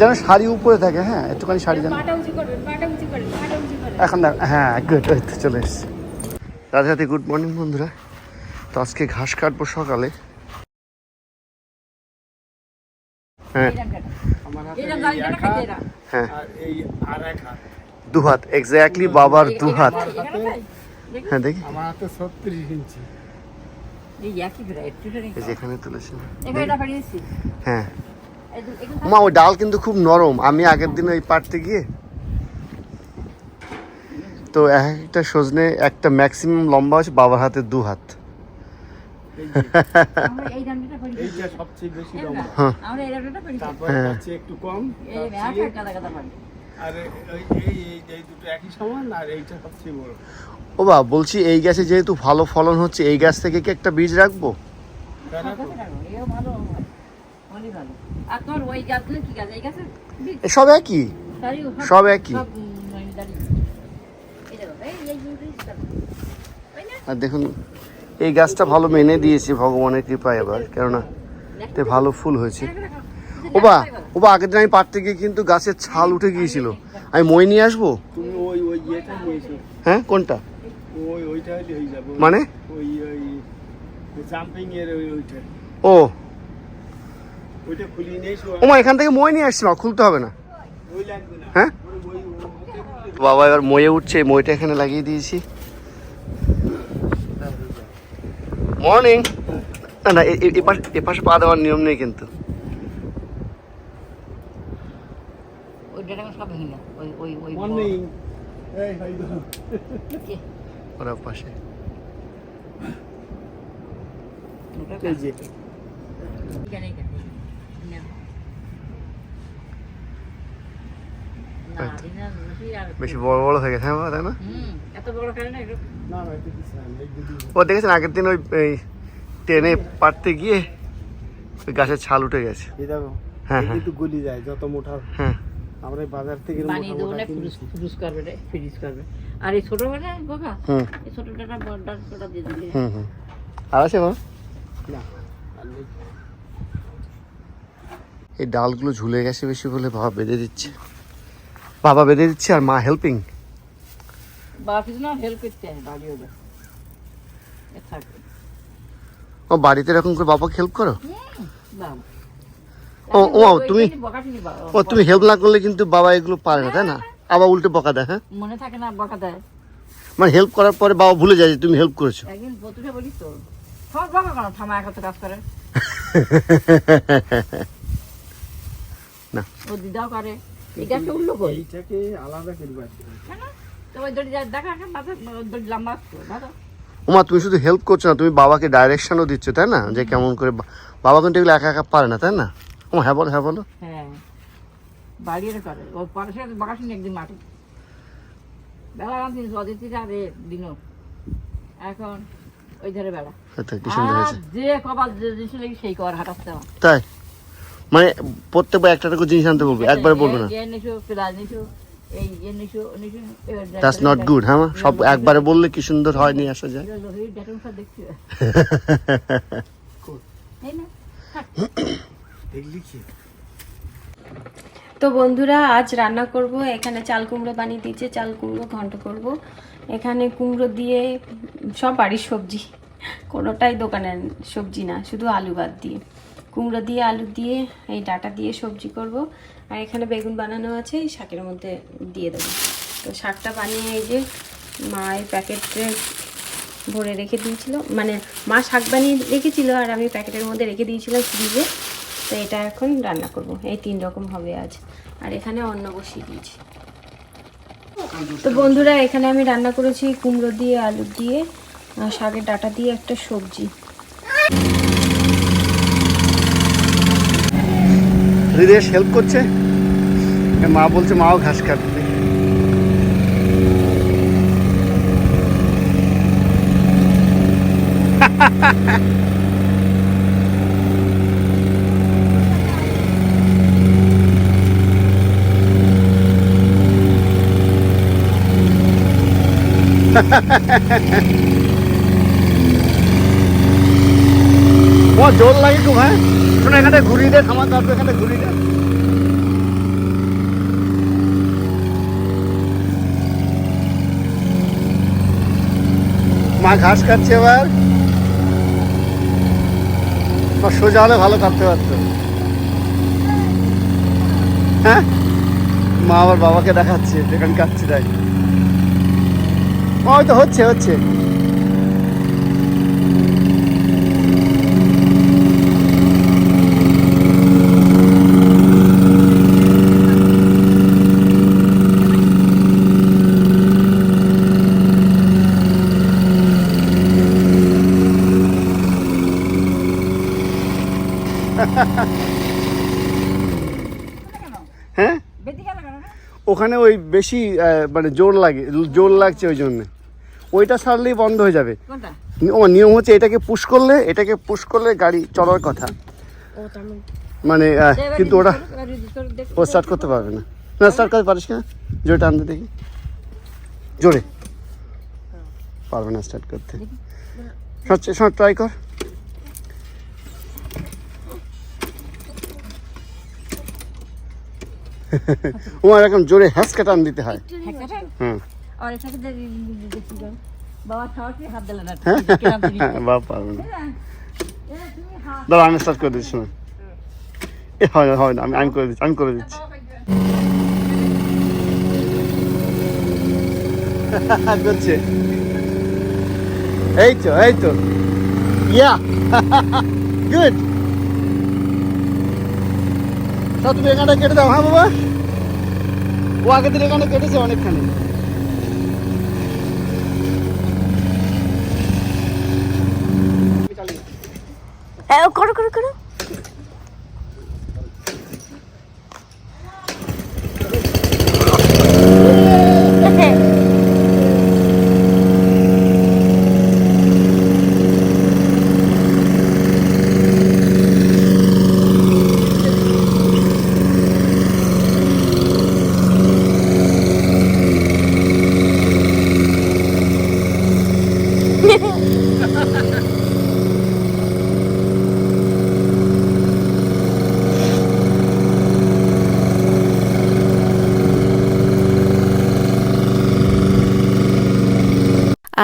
যেন শাড়ি উপরে থাকে হ্যাঁ একটুখানি শাড়ি যেন এখন দেখ হ্যাঁ গুড ওই তো চলে এসছি। রাধে রাধে গুড মর্নিং বন্ধুরা। তো আজকে ঘাস কাটবো সকালে। হ্যাঁ। হ্যাঁ। এক্স্যাক্টলি বাবার দু হাত। এখানে খাই হ্যাঁ দেখি। আমার হাতে ছত্রিশ ইঞ্চি। এই একই এখানে তুলেছি হ্যাঁ। মা ওই ডাল কিন্তু খুব নরম। আমি আগের দিন ওই পাড়তে গিয়ে তো এক একটা সজনে একটা ম্যাক্সিমাম লম্বা আছে বাবার হাতে দু হাত। হ্যাঁ। হ্যাঁ। হচ্ছে একটু কম এই তার মেয়া চেয়ে- গাদা গাদা পানি আর এই এই এই- এই দুটো একই সমান আর এইটা সবচেয়ে বড়। ও বা বলছি এই গাছে যেহেতু ভালো ফলন হচ্ছে এই গাছ থেকে কি একটা বীজ রাখব? হয়। ভালো। আর ওই গাছগুলো কি গাছ? এই? এ সব একই? সব একই? আর দেখুন এই গাছটা ভালো মেনে দিয়েছে ভগবানের কৃপায় এবার কেননা এতে ভালো ফুল হয়েছে। রাখো, রাখো। ওবা ওবা আগের দিন আমি পাড়তে গিয়ে কিন্তু গাছের ছাল উঠে গিয়েছিল। আমি মই নিয়ে আসব? হ্যাঁ কোনটা? হয়ে মানে? ওই ওই জাম্পিং এর ওইটা ও ওইটা ওমা এখান থেকে মই নিয়ে আসছি মা খুলতে হবে না। ওই লাগবে না। হ্যাঁ? বাবা এবার ময়ে উঠছে মইটা এখানে লাগিয়ে দিয়েছি। মর্নিং। না না এপাশ এপাশে পা দেওয়ার নিয়ম নেই কিন্তু? ওরা পাশে। এই যে এখানে, এখানে। না। না, দিনা রুটি আর- বেশি বড় বড় হয়ে গেছে হ্যাঁ তাই না? এত বড় করে না একটু না না এটা কিছু না এই দুটো ও দেখেছেন আগের দিন ওই এই ট্রেনে পাড়তে গিয়ে ওই গাছের ছাল উঠে গেছে। দেখো হ্যাঁ, এই হ্যাঁ। গলি যায় যত মোটা হ্যাঁ। আমরা এই বাজার থেকে পানি দেবো না ফুরুস কিনেছি। করবে রে ফ্রিজ করবে। আর এই ছোট বাবা হুম। এই দিয়ে দিলে। হুম হুম। আর আছে মা? না এই ডালগুলো ঝুলে গেছে বেশি বলে বাবা বেঁধে দিচ্ছে। বাবা বেঁধে দিচ্ছে আর মা হেল্পিং হয় ও বাড়িতে এরকম করে বাবাকে হেল্প করো? ও, ও, তুমি- ও তুমি হেল্প না করলে কিন্তু বাবা এগুলো পারে না তাই না? আবার উল্টে বকা দেয় হ্যাঁ? মনে থাকে না বকা দেয়। মানে হেল্প করার পরে বাবা ভুলে যায় যে তুমি হেল্প করেছ। একদিন বতুকে বলিস তো সব বকা কেন? থামা একা তো কাজ করে। না। ও দিদাও করে। এই গাছটা উল্লো করি। এইটাকে আলাদা করে বাদ দিতে হবে। কেন তো দড়ি দেখা মাথা দড়ি লম্বা দাদা তুমি শুধু হেল্প করছ না তুমি বাবাকে ডাইরেকশনও দিচ্ছ তাই না? যে কেমন করে বাবা কিন্তু এগুলো একা একা পারে না তাই না? ও হ্যাঁ বলো হ্যাঁ বলো। হ্যাঁ। বাড়িয়ে করে ও পড়াশোনা বকা শুনি একদিন মাঠে। বেলা রাঁধছিস অদিতিরা রে দিনও। এখন ওই ধারে বেলা। আচ্ছা, কি সুন্দর হয়েছে। যে কবার যে জিনিস লেগে সেই কবার হাঁটাচ্ছে তাই? মানে প্রত্যেকবার একটা একটা করে জিনিস আনতে বলবে একবার বলবে না। দ্যাটস নট গুড হ্যাঁ সব একবারে বললে কি সুন্দর হয় নিয়ে আসা যায়। তো বন্ধুরা আজ রান্না করব। এখানে চাল কুমড়ো বানিয়ে দিয়েছে চাল কুমড়ো ঘন্ট করব। এখানে কুমড়ো দিয়ে সব বাড়ির সবজি কোনোটাই দোকানের সবজি না শুধু আলু বাদ দিয়ে। কুমড়ো দিয়ে, আলু দিয়ে, এই ডাটা দিয়ে সবজি করব। আর এখানে বেগুন বানানো আছে, এই শাকের মধ্যে দিয়ে দেবো। তো শাকটা বানিয়ে এই যে মায়ের প্যাকেটে ভরে রেখে দিয়েছিল। মানে মা শাক বানিয়ে রেখেছিল আর আমি প্যাকেটের মধ্যে রেখে দিয়েছিলাম ফ্রিজে। তো এটা এখন রান্না করব। এই তিন রকম হবে আজ। আর এখানে অন্ন বসিয়ে দিয়েছি। তো বন্ধুরা, এখানে আমি রান্না করেছি কুমড়ো দিয়ে, আলু দিয়ে শাকের ডাটা দিয়ে একটা সবজি। হৃদয়েশ হেল্প করছে? মা বলছে মাও ঘাস কাটবে। জোর লাগে খুব হ্যাঁ শোনো, এখানে ঘুরিয়ে দে থামা তারপর এখানে ঘুরিয়ে দে। মা ঘাস খাচ্ছে এবার। সোজা হলে ভালো কাটতে পারত। হ্যাঁ? মা আবার বাবাকে দেখাচ্ছে, যেখানে কাটছে তাই। হয়তো হচ্ছে হচ্ছে। ওখানে ওই বেশি মানে জোর লাগে জোর লাগছে ওই জন্য। ওইটা সারলেই বন্ধ হয়ে যাবে। ও নিয়ম হচ্ছে এটাকে পুশ করলে এটাকে পুশ করলে গাড়ি চলার কথা। মানে কিন্তু ওরা ও স্টার্ট করতে পারবে না। না স্টার্ট করতে পারিস কিনা? জোরে টানতে দেখি। জোরে। পারবে না স্টার্ট করতে। শোন ট্রাই কর। ওমার এখন জোরে হ্যাঁচকা টান দিতে হয়। হুম। আর এটাকে বাবা খাওয়াকে হাত দিলে না। হ্যাঁ? বাবা পারবে না। দাঁড়া আমি স্টার্ট করে দিচ্ছি না এ হয় না হয় না আমি আমি করে দিচ্ছি আমি করে দিচ্ছি। করছে। এই তো এই তো। ইয়া। গুড তা তুমি এখানটা কেটে দাও হ্যাঁ বাবা? ও আগে দিন এখানে কেটেছে অনেকখানি। করো করো করো।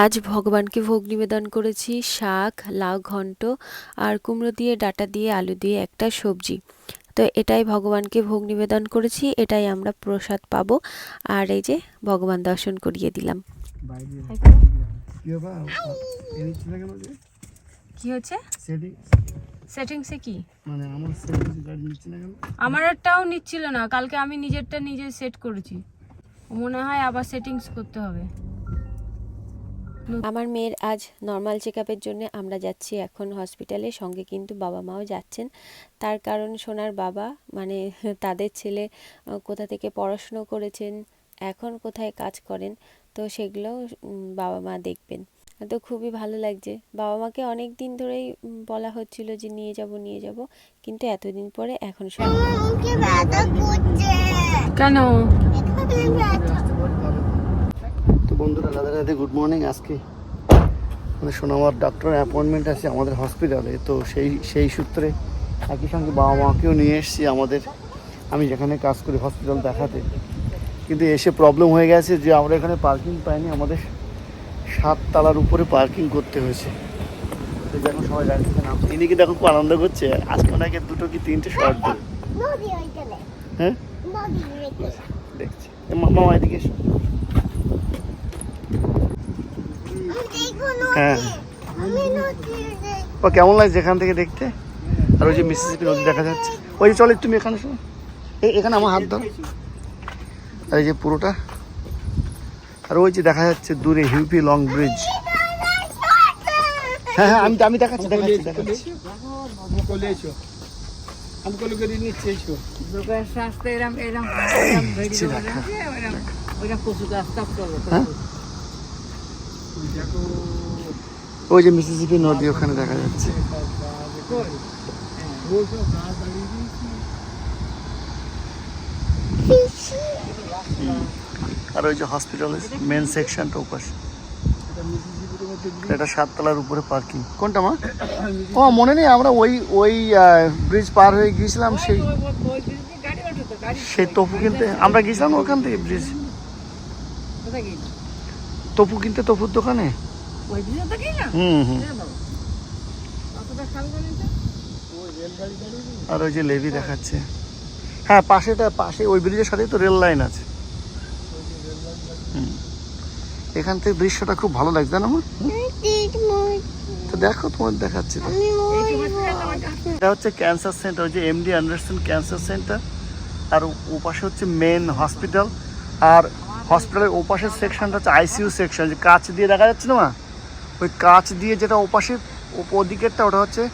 আজ ভগবানকে ভোগ নিবেদন করেছি, শাক, লাউ, ঘন্ট আর কুমড়ো দিয়ে, ডাটা দিয়ে, আলু দিয়ে একটা সবজি। তো এটাই ভগবানকে ভোগ নিবেদন করেছি, এটাই আমরা প্রসাদ পাবো। আর এই যে ভগবান দর্শন করিয়ে দিলাম। কি হচ্ছে? সেটিংসে কি? মানে আমার গাড়ি নিচ্ছে না নিচ্ছিল না, কালকে আমি নিজেরটা নিজে সেট করেছি। মনে হয় আবার সেটিংস করতে হবে। আমার মেয়ের আজ নর্মাল চেক আপের জন্য আমরা যাচ্ছি এখন হসপিটালে সঙ্গে কিন্তু বাবা মাও যাচ্ছেন। তার কারণ সোনার বাবা মানে তাদের ছেলে কোথা থেকে পড়াশুনো করেছেন এখন কোথায় কাজ করেন তো সেগুলো বাবা মা দেখবেন। তো খুবই ভালো লাগছে। বাবা মাকে অনেক দিন ধরেই বলা হচ্ছিল যে নিয়ে যাব নিয়ে যাব। কিন্তু এতদিন পরে এখন সব কেন? বন্ধুরা রাধে রাধে গুড মর্নিং আজকে মানে সোনামার ডাক্তার অ্যাপয়েন্টমেন্ট আছে আমাদের হসপিটালে তো সেই সেই সূত্রে একই সঙ্গে বাবা মাকেও নিয়ে এসেছি আমাদের। আমি যেখানে কাজ করি হসপিটাল দেখাতে। কিন্তু এসে প্রবলেম হয়ে গেছে যে আমরা এখানে পার্কিং পাইনি আমাদের সাত তালার উপরে পার্কিং করতে হয়েছে। যখন সবাই গাড়ি থেকে নামছে। ইনি এখন খুব আনন্দ করছে? আজকে ওনাকে দুটো কি তিনটে শর্ট দেবে হ্যাঁ? দেখছি। মামা এদিকে এসো। হ্যাঁ ও কেমন লাগছে এখান থেকে দেখতে আর ওই যে মিসিসিপি নদী দেখা যাচ্ছে ওই যে চলে তুমি এখানে শোনো এই এখানে আমার হাত ধরো আর এই যে পুরোটা আর ওই যে দেখা যাচ্ছে দূরে হিউপি লং ব্রিজ হ্যাঁ হ্যাঁ আমি আমি দেখাচ্ছি দেখাচ্ছি দেখাচ্ছি আমি ওই যে মিসিসিপি নদী ওখানে দেখা যাচ্ছে। আর ওই যে হসপিটালের মেন সেকশনটা ওপাশে। এটা সাততলার উপরে পার্কিং কোনটা মা? ও মনে নেই আমরা ওই ওই ব্রিজ পার হয়ে গিয়েছিলাম সেই সেই তপু কিনতে আমরা গিয়েছিলাম ওখান থেকে ব্রিজ তপু কিনতে তপুর দোকানে? ওই না? হুম হুম। আর ওই যে লেভি দেখাচ্ছে। হ্যাঁ পাশেটা পাশে ওই ব্রিজের সাথেই তো রেল লাইন আছে। হুম। এখান থেকে দৃশ্যটা খুব ভালো লাগছে না আমার তো দেখো তোমার দেখাচ্ছি। এটা হচ্ছে ক্যান্সার সেন্টার ওই যে এমডি অ্যান্ডারসন ক্যান্সার সেন্টার। আর ওপাশে হচ্ছে মেন হসপিটাল আর হসপিটালের ওপাশের সেকশনটা হচ্ছে আইসিইউ সেকশন যে কাচ দিয়ে দেখা যাচ্ছে না? ওই কাচ দিয়ে যেটা ওপাশে ওপ- ওদিকেরটা ওটা হচ্ছে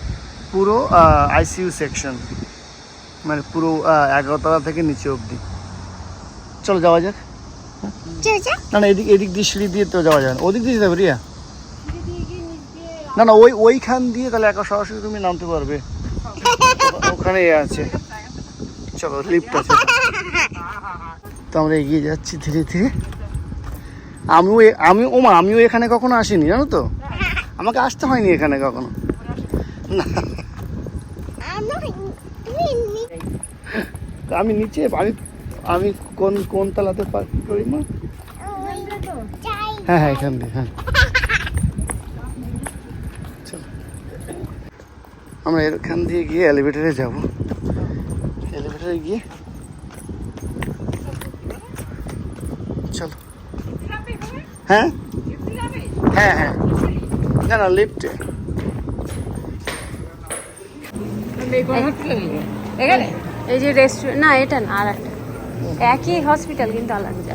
পুরো আইসিইউ সেকশন। মানে পুরো এগারোতলা থেকে নিচে অবধি। চলো যাওয়া যাক। না না এদিক এদিক দিয়ে সিঁড়ি দিয়ে তো যাওয়া যায় না। ওদিক দিয়ে যেতে হবে রিয়া? না না ওই ওইখান দিয়ে তাহলে একা সরাসরি তুমি নামতে পারবে। ওখানে আছে। চলো লিফট আছে। তো আমরা এগিয়ে যাচ্ছি ধীরে ধীরে। আমিও আমি ওমা, আমিও এখানে কখনো আসিনি, জানো তো? আমাকে আসতে হয়নি এখানে কখনো। না। আমি নিচে, আমি আমি কোন কোন তালাতে পার্ক করি মা? হ্যাঁ হ্যাঁ এখান দিয়ে হ্যাঁ। আমরা এখান দিয়ে গিয়ে এলিভেটরে যাব। এলিভেটরে গিয়ে চলো। হ্যাঁ? হ্যাঁ হ্যাঁ। না না লিফটে এই যে রেস্টুরেন্ট না এটা না আর একটা। একই হসপিটাল কিন্তু আলাদা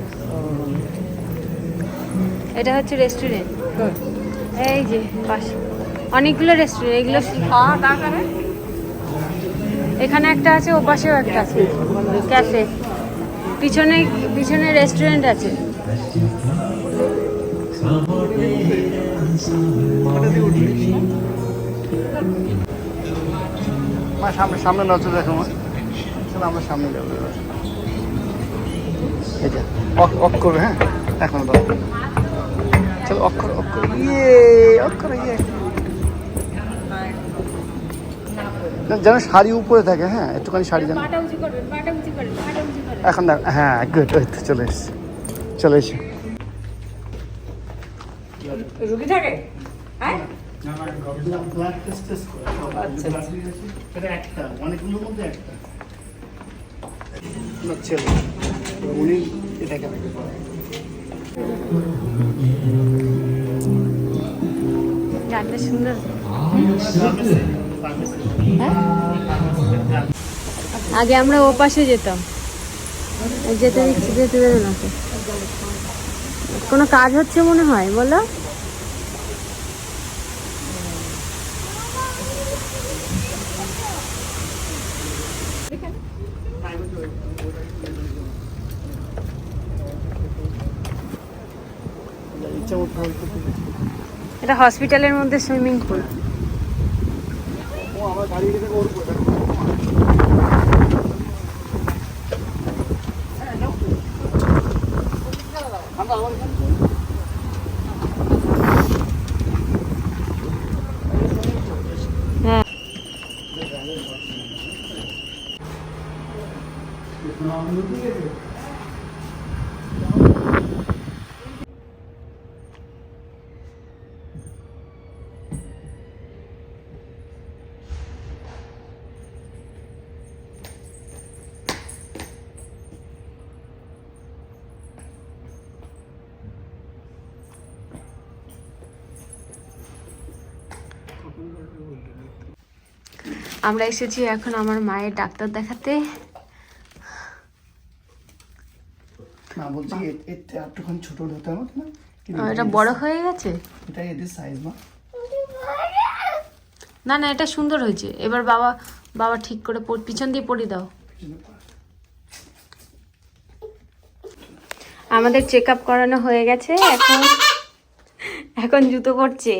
এটা হচ্ছে রেস্টুরেন্ট এই যে পাশে। অনেকগুলো রেস্টুরেন্ট এগুলো এখানে একটা আছে ও পাশেও একটা আছে। ক্যাফে পিছনে পিছনে রেস্টুরেন্ট আছে। সামনে সামনে নজর দেখো আমরা সামনে যাব। এই অক হ্যাঁ? এখন অক্ষর অক্ষর। ইয়ে অক্ষর ইয়ে। যেন শাড়ি উপরে থাকে হ্যাঁ একটুখানি শাড়ি যেন পাটা উঁচু করবেন পাটা উঁচু করেন পাটা উঁচু করেন এখন দেখ হ্যাঁ গুড ওই তো চলে এসছে চলে এসে রুগী থাকে? হ্যাঁ? এটা একটা অনেকগুলোর মধ্যে একটা না ছেলে উনি এটাকে গানটা সুন্দর আগে আমরা ও পাশে যেতাম। যেতে দিচ্ছি যেতে দেবে না কোনো কাজ হচ্ছে মনে হয়? বলো। এটা হসপিটালের মধ্যে সুইমিং পুল ও আমার আমরা এসেছি এখন আমার মায়ের ডাক্তার দেখাতে। না বলছি এতে একটুখানি ছোট হতে হবে না? এটা বড় হয়ে গেছে? এটা এদের সাইজ না না না এটা সুন্দর হয়েছে। এবার বাবা বাবা ঠিক করে পিছন দিয়ে পরিয়ে দাও। আমাদের চেক আপ করানো হয়ে গেছে এখন এখন জুতো পড়ছে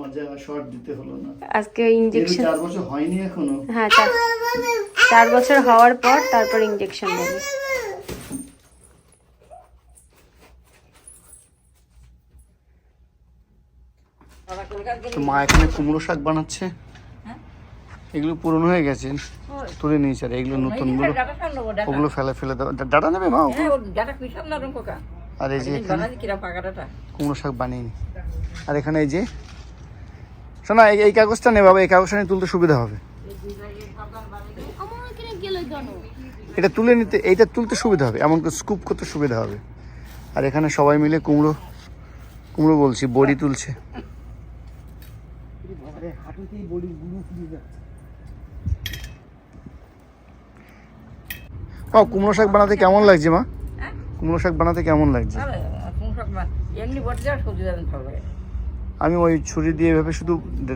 মজা শর্ট দিতে হলো না। আজকে এর ইঞ্জেকশন বছর হয়নি এখনও। হ্যাঁ চার চার বছর হওয়ার পর তারপর ইঞ্জেকশন দেবে তো মা এখানে কুমড়ো শাক বানাচ্ছে। এগুলো পুরনো হয়ে গেছে। তুলে নিয়েছে আর এগুলো নতুনগুলো ওগুলো ফেলে ফেলে দাও ডাটা নেবে মা হ্যাঁ আর এই যে কুমড়ো শাক বানিয়ে আর এখানে এই যে শোনা এই কাগজটা নে বাবা এই কাগজটা নিয়ে তুলতে সুবিধা হবে। এটা তুলে নিতে এইটা তুলতে সুবিধা হবে এমন স্কুপ করতে সুবিধা হবে। আর এখানে সবাই মিলে কুমড়ো কুমড়ো বলছি বড়ি তুলছে। ও কুমড়ো শাক বানাতে কেমন লাগছে মা? কুমড়ো শাক বানাতে কেমন লাগছে? এমনি বটে যাওয়া সবজি ভালো লাগে আমি ওই ছুরি দিয়ে ভেবে শুধু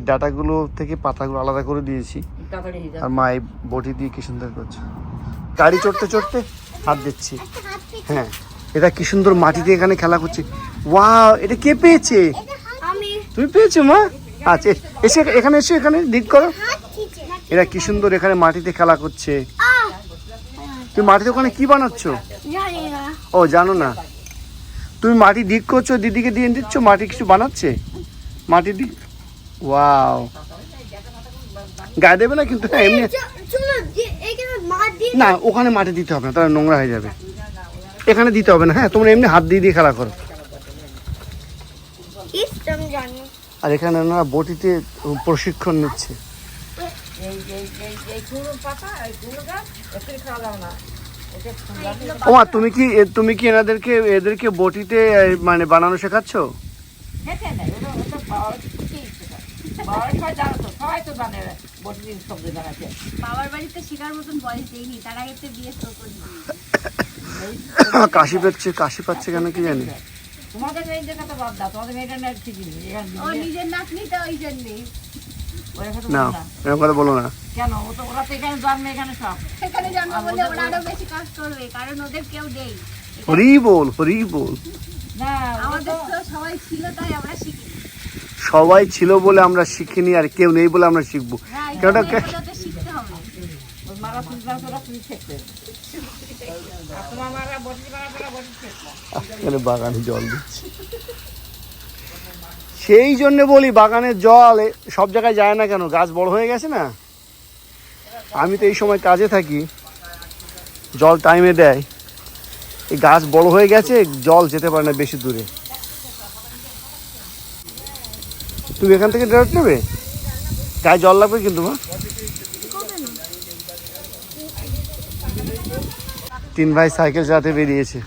ডাটাগুলো থেকে পাতাগুলো আলাদা করে দিয়েছি। আর মা এই বটি দিয়ে কি সুন্দর করছে। গাড়ি চড়তে চড়তে হাত দিচ্ছি। হ্যাঁ এটা কি সুন্দর মাটিতে এখানে খেলা করছে। ওয়াও এটা কে পেয়েছে? তুমি পেয়েছ মা? আচ্ছা এসে এখানে এসে এখানে দিক করো। এরা কি সুন্দর এখানে মাটিতে খেলা করছে। তুমি মাটিতে ওখানে কি বানাচ্ছো? ও জানো না। তুমি মাটি দিক করছ দিদিকে দিয়ে দিচ্ছ মাটি কিছু বানাচ্ছে? মাটি দিক ওয়াও গায়ে দেবে না কিন্তু হ্যাঁ, এমনি না ওখানে মাটি দিতে হবে না তাহলে নোংরা হয়ে যাবে। এখানে দিতে হবে না হ্যাঁ তোমরা এমনি হাত দিয়ে দিয়ে খেলা করো। আর এখানে ওনারা বটিতে প্রশিক্ষণ নিচ্ছে। ফুল ওমা তুমি কি এ- তুমি কি এনাদেরকে এদেরকে বটিতে মানে বানানো শেখাচ্ছ? খেতে নেই ওটা ওটা পাওয়ার কি ইচ্ছে করে। পাওয়ার সবাই জানো তো সবাই তো জানে বটি সবজি বানাচ্ছে বাবার বাড়িতে শেখার মতন বয়স দেয়নি তার আগে তো বিয়ে তো করি কাশি পাচ্ছে কাশি পাচ্ছে কেন কি জানি? তোমাদের এই জায়গাটা বাদ দাও তোমাদের মেয়েটা না ঠিকই ও নিজের নাতনি তো ওই জন্যে। না এরকম কথা বলো না। কেন? ও তো ওরা তো এখানে জন্মে এখানে সব। সেখানে জন্ম বলে ওরা আরও বেশি কাজ করবে কারণ ওদের কেউ নেই। হরি বল হরি বল। না আমাদের তো- তো সবাই ছিল তাই আমরা শিখি। সবাই ছিল বলে আমরা শিখিনি আর কেউ নেই বলে আমরা শিখব। বাগানে জল দিচ্ছে। সেই জন্য বলি বাগানের জল এ- সব জায়গায় যায় না কেন? গাছ বড় হয়ে গেছে না? আমি তো এই সময় কাজে থাকি। জল টাইমে দেয়। এই গাছ বড় হয়ে গেছে জল যেতে পারে না বেশি দূরে। তুমি এখান থেকে ডেরট নেবে? গায়ে জল লাগবে কিন্তু মা। তিন ভাই সাইকেল চালাতে বেরিয়েছে।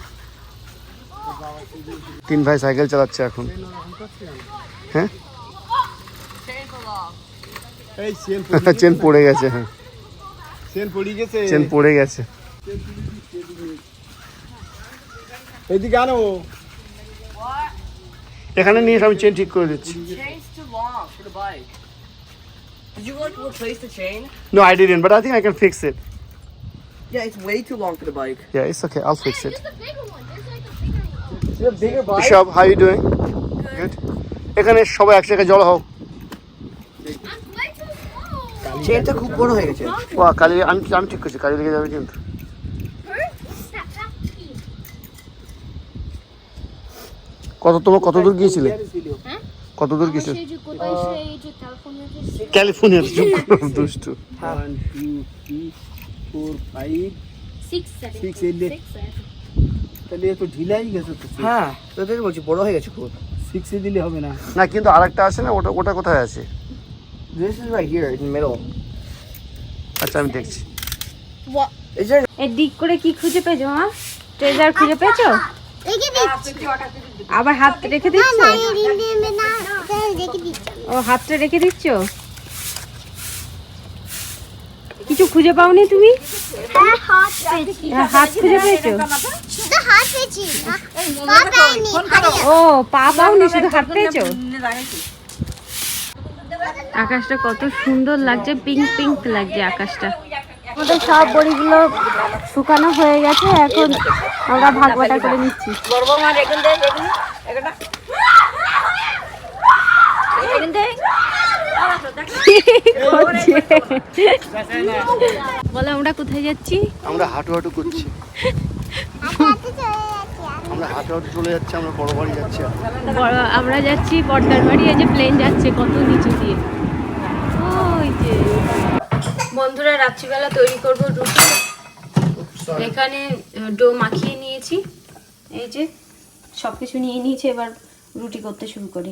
তিন ভাই সাইকেল চালাচ্ছে এখন। হ্যাঁ? এই সেন চেন পড়ে গেছে হ্যাঁ। সেন পড়ে গেছে। চেন পড়ে গেছে। এদিকে আনো। এখানে নিয়ে এসে আমি চেন ঠিক করে দিচ্ছি chain's too long for the bike. Did you like replace the chain? No I didn't but I think I can fix it Yeah, it's way too long for the bike. Yeah it's okay I'll fix it You have bigger bike? সব how you doing good এখানে সবাই এক জায়গায় জড়ো হও। চেনটা খুব বড় হয়ে গেছে। ওয়া কালি আমি আমি ঠিক করছি কালি লেগে যাবে কিন্তু। কত তোমার কত দূর গিয়েছিলে? কত দূর গিয়েছিলে সেই যে কোথায়? সেই যে ক্যালিফোর্নিয়াতে ক্যালিফোর্নিয়া দুষ্টু। One two three four five six eight তাহলে তো ঢিলাই গেছে তো হ্যাঁ তোদের বলছি বড় হয়ে গেছে খুব। সিক্সে দিলে হবে না। না কিন্তু আরেকটা আছে না ওটা ওটা কোথায় আছে? This is right here in the আচ্ছা আমি দেখছি। Is there এর দিক করে কি খুঁজে পেয়েছ মা ট্রেজার খুঁজে পেয়েছ? রেখে দিচ্ছি আবার হাত রেখে দিচ্ছ? ও হাতটা রেখে দিচ্ছ? কিছু খুঁজে পাওনি তুমি? হ্যাঁ হাত হ্যাঁ, হাত খুঁজে পেয়েছ? ও পা পাওনি শুধু হাত পেয়েছ? আকাশটা কত সুন্দর লাগছে পিঙ্ক পিঙ্ক লাগছে আকাশটা। আমাদের সব বড়িগুলো শুকানো হয়ে গেছে এখন আমরা ভাগ বাটা করে নিচ্ছি। বলে আমরা কোথায় যাচ্ছি? আমরা হাঁটু হাঁটু করছি। আমরা হাঁটু হাঁটু চলে যাচ্ছি আমরা বড় বাড়ি যাচ্ছি বড় আমরা যাচ্ছি বর্দার বাড়ি এই যে প্লেন যাচ্ছে কত নিচু দিয়ে। ওই যে। বন্ধুরা রাত্রিবেলা তৈরি করব রুটি। এখানে ডো মাখিয়ে নিয়েছি। এই যে সব কিছু নিয়ে নিয়েছি এবার রুটি করতে শুরু করি।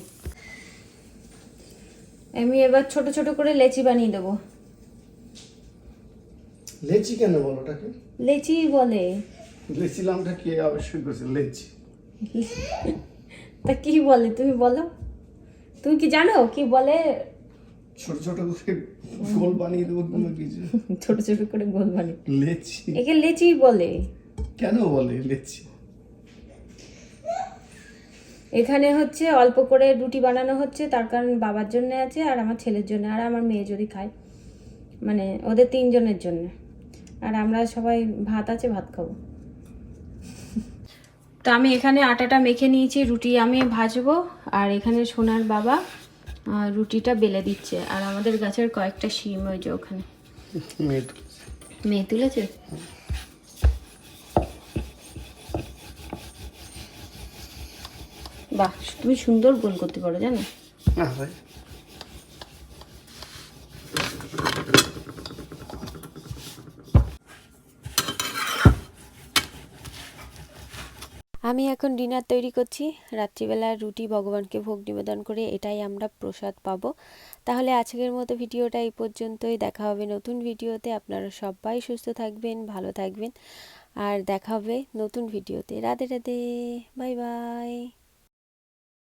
আমি এবার ছোট ছোট করে লেচি বানিয়ে দেবো। লেচি কেন বলো ওটাকে? লেচি বলে। লেচি নামটা কে অবশ্যই করছে লেচি। তা কি বলে তুমি বলো। তুমি কি জানো কি বলে? ছোট ছোট করে গোল বানিয়ে দেবো কোনো কিছু। ছোট ছোট করে গোল বানিয়ে। লেচি। একে লেচি বলে। কেন বলে লেচি? এখানে হচ্ছে অল্প করে রুটি বানানো হচ্ছে তার কারণ বাবার জন্য আছে আর আমার ছেলের জন্য আর আমার মেয়ে যদি খায়। মানে ওদের তিনজনের জন্য। আর আমরা সবাই ভাত আছে ভাত খাব। তো আমি এখানে আটাটা মেখে নিয়েছি রুটি আমি ভাজবো আর এখানে সোনার বাবা রুটিটা বেলে দিচ্ছে। আর আমাদের গাছের কয়েকটা শিম ওই যে ওখানে। মেয়ে তুলেছে। বাহ তুমি সুন্দর গোল করতে পারো জানো? না ভাই। আমি এখন ডিনার তৈরি করছি। রাত্রিবেলা রুটি ভগবানকে ভোগ নিবেদন করে এটাই আমরা প্রসাদ পাব। তাহলে আজকের মতো ভিডিওটা এই পর্যন্তই। দেখা হবে নতুন ভিডিওতে। আপনারা সবাই সুস্থ থাকবেন, ভালো থাকবেন। আর দেখা হবে নতুন ভিডিওতে। রাধে রাধে। Bye bye.